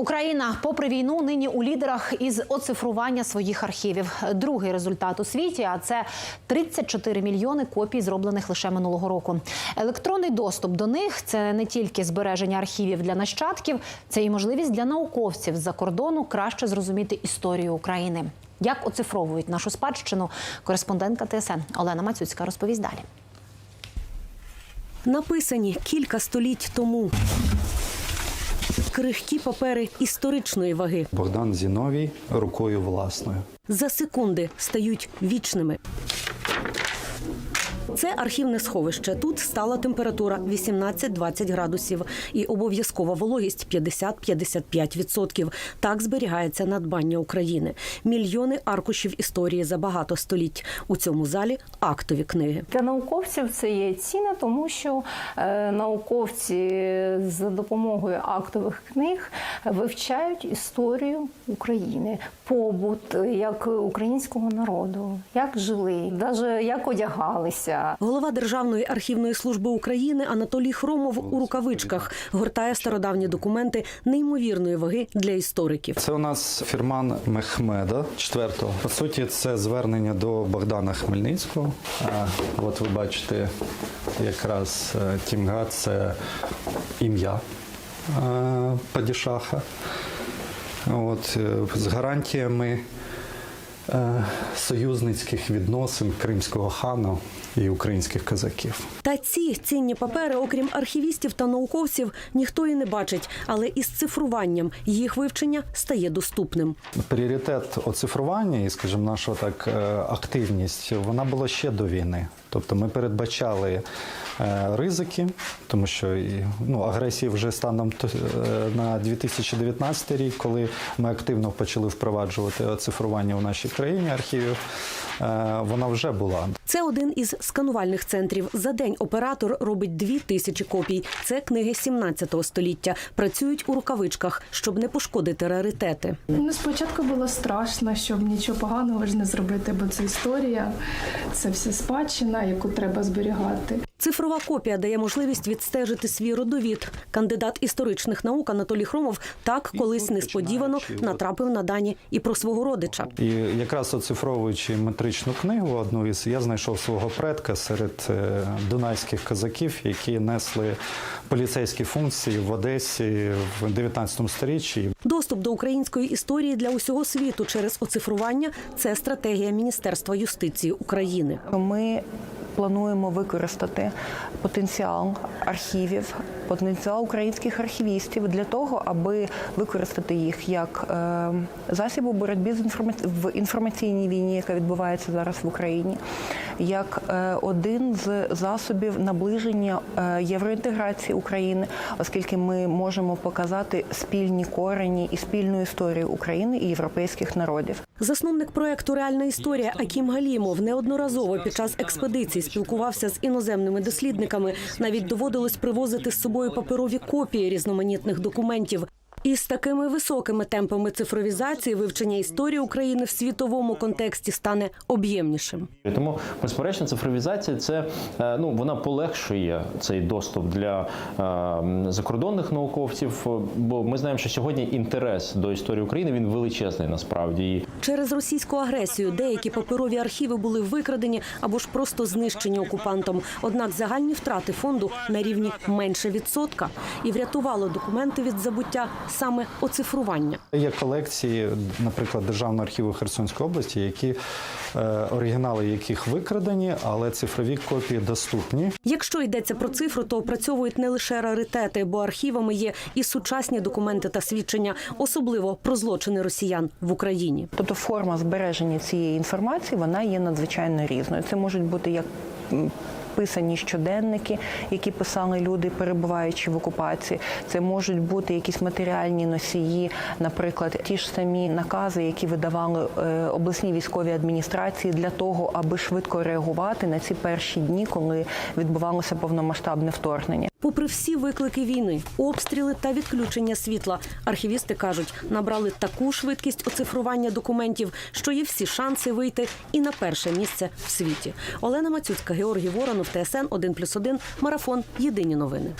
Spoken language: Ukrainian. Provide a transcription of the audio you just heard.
Україна, попри війну, нині у лідерах із оцифрування своїх архівів. Другий результат у світі, а це 34 мільйони копій, зроблених лише минулого року. Електронний доступ до них це не тільки збереження архівів для нащадків, це і можливість для науковців з-за кордону краще зрозуміти історію України. Як оцифровують нашу спадщину, кореспондентка ТСН Олена Мацюцька розповість далі. Написані кілька століть тому. Крихкі папери історичної ваги Богдан Зіновій рукою власною. за секунди стають вічними. Це архівне сховище. Тут стала температура 18-20 градусів і обов'язкова вологість 50-55%. Так зберігається надбання України. Мільйони аркушів історії за багато століть. У цьому залі актові книги. Для науковців це є цінно, тому що е, науковці за допомогою актових книг вивчають історію України, побут як українського народу, як жили, навіть як одягалися. Голова Державної архівної служби України Анатолій Хромов у рукавичках гортає стародавні документи неймовірної ваги для істориків. Це у нас фірман Мехмеда четвертого. По суті, це звернення до Богдана Хмельницького. А, от ви бачите, якраз е, Тімга це ім'я е, Падішаха. От, е, з гарантіями союзницьких відносин кримського хану і українських козаків. Та ці цінні папери, окрім архівістів та науковців, ніхто і не бачить. Але із цифруванням їх вивчення стає доступним. Пріоритет оцифрування і, скажімо, наша так е, активність вона була ще до війни. Тобто ми передбачали е, ризики, тому що ну, агресії вже станом е, на 2019 рік, коли ми активно почали впроваджувати оцифрування у нашій країні архівів, е, вона вже була. Це один із сканувальних центрів. За день оператор робить дві тисячі копій. Це книги 17 століття. Працюють у рукавичках, щоб не пошкодити раритети. Ну, спочатку було страшно, щоб нічого поганого ж не зробити, бо це історія, це все спадщина, яку треба зберігати. Цифрова копія дає можливість відстежити свій родовід. Кандидат історичних наук Анатолій Хромов так колись несподівано натрапив на дані і про свого родича. І якраз оцифровуючи метричну книгу, одну із я знайшов свого предка серед е, дунайських козаків, які несли поліцейські функції в Одесі в 19 сторіччі. Доступ до української історії для усього світу через оцифрування це стратегія Міністерства юстиції України. Ми плануємо використати потенціал архівів, потенціал українських архівістів для того, аби використати їх як е, засіб у боротьбі з інформаці... в інформаційній війні, яка відбувається зараз в Україні, як е, один з засобів наближення е, євроінтеграції України, оскільки ми можемо показати спільні корені і спільну історію України і європейських народів. Засновник проекту Реальна історія Акім Галімов неодноразово під час експедицій спілкувався з іноземними дослідниками. Навіть доводилось привозити з собою паперові копії різноманітних документів. І з такими високими темпами цифровізації вивчення історії України в світовому контексті стане об'ємнішим. Тому, безперечно, цифровізація це е, ну вона полегшує цей доступ для е, закордонних науковців. Бо ми знаємо, що сьогодні інтерес до історії України він величезний насправді. Через російську агресію деякі паперові архіви були викрадені або ж просто знищені окупантом. Однак загальні втрати фонду на рівні менше відсотка і врятувало документи від забуття саме оцифрування. Є колекції, наприклад, Державного архіву Херсонської області, які е, оригінали яких викрадені, але цифрові копії доступні. Якщо йдеться про цифру, то опрацьовують не лише раритети, бо архівами є і сучасні документи та свідчення, особливо про злочини росіян в Україні. Тобто форма збереження цієї інформації вона є надзвичайно різною. Це можуть бути як писані щоденники, які писали люди, перебуваючи в окупації. Це можуть бути якісь матеріальні носії, наприклад, ті ж самі накази, які видавали е, обласні військові адміністрації для того, аби швидко реагувати на ці перші дні, коли відбувалося повномасштабне вторгнення. Попри всі виклики війни, обстріли та відключення світла, архівісти кажуть, набрали таку швидкість оцифрування документів, що є всі шанси вийти і на перше місце в світі. Олена Мацюцька, Георгій Воронов, ТСН 1+,1, Марафон. Єдині новини.